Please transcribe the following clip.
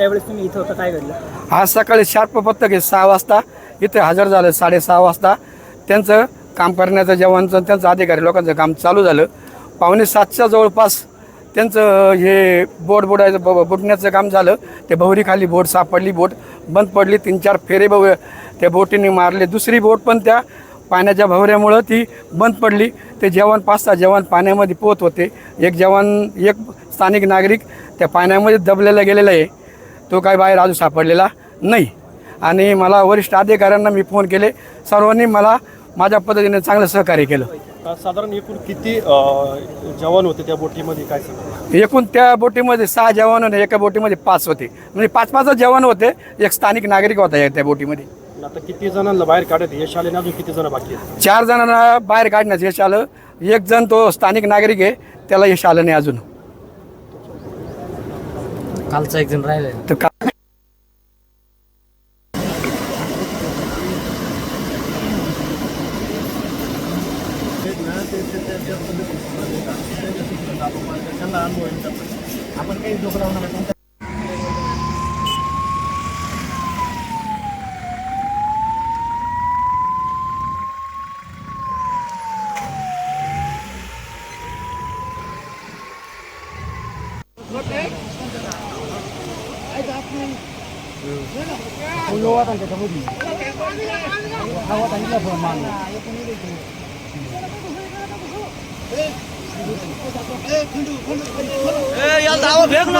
त्यावेळेस तुम्ही इथं होता काय घडलं? आज सकाळी शार्प पत्तक आहे सहा वाजता. इथे हजर झालं साडेसहा वाजता. त्यांचं काम करण्याचं जवानचं त्यांचं अधिकारी लोकांचं काम चालू झालं. पावणे सातच्या जवळपास त्यांचं हे बोट बुडायचं ब बुडण्याचं काम झालं. ते भवरीखाली बोट सापडली बोट बंद पडली. तीन चार फेरे ब त्या बोटीने मारले. दुसरी बोट पण त्या पाण्याच्या भवऱ्यामुळं ती बंद पडली. ते जवान पाच सहा जवान पाण्यामध्ये पोहत होते. एक जवान एक स्थानिक नागरिक त्या पाण्यामध्ये दबलेला गेलेला आहे. तो काय बाहेर अजून सापडलेला नाही. आणि मला वरिष्ठ अधिकाऱ्यांना मी फोन केले. सर्वांनी मला माझ्या पद्धतीने चांगलं सहकार्य केलं. साधारण एकूण किती जवान होते त्या बोटीमध्ये काय एकूण त्या बोटीमध्ये सहा जवान होते एका बोटीमध्ये पाच होते. म्हणजे पाच पाच जवान होते. एक स्थानिक नागरिक होता या त्या बोटीमध्ये. आता किती जणांना बाहेर काढत यश आले अजून किती जण बाकी चार जणांना बाहेर काढण्याचं यश आलं. एक जण तो स्थानिक नागरिक आहे. त्याला यश आलं नाही अजून. कालचा एक जण राहिला तर का आपण काही डोकं लावणार Okay. 不要啊，咱这都不行。那我咱这也不能忙啊。哎，要打我屁股？